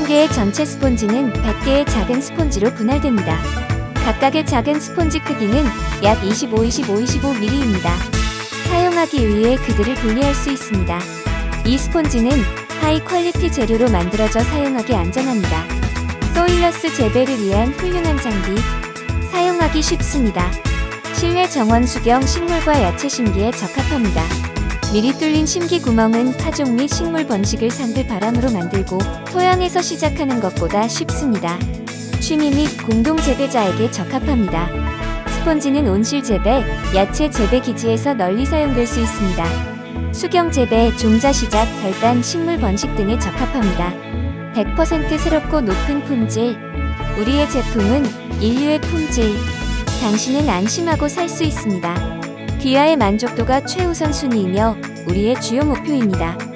개의 전체 스폰지는 100개의 작은 스폰지로 분할됩니다. 각각의 작은 스폰지 크기는 약 25, 25, 25mm입니다. 사용하기 위해 그들을 분리할 수 있습니다. 이 스폰지는 하이 퀄리티 재료로 만들어져 사용하기 안전합니다. 소일러스 재배를 위한 훌륭한 장비. 사용하기 쉽습니다. 실내 정원 수경 식물과 야채 심기에 적합합니다. 미리 뚫린 심기 구멍은 파종 및 식물 번식을 상들 바람으로 만들고 토양에서 시작하는 것보다 쉽습니다. 취미 및 공동 재배자에게 적합합니다. 스펀지는 온실 재배, 야채 재배 기지에서 널리 사용될 수 있습니다. 수경 재배, 종자 시작, 결단, 식물 번식 등에 적합합니다. 100% 새롭고 높은 품질. 우리의 제품은 인류의 품질. 당신은 안심하고 살 수 있습니다. 귀하의 만족도가 최우선 순위이며 우리의 주요 목표입니다.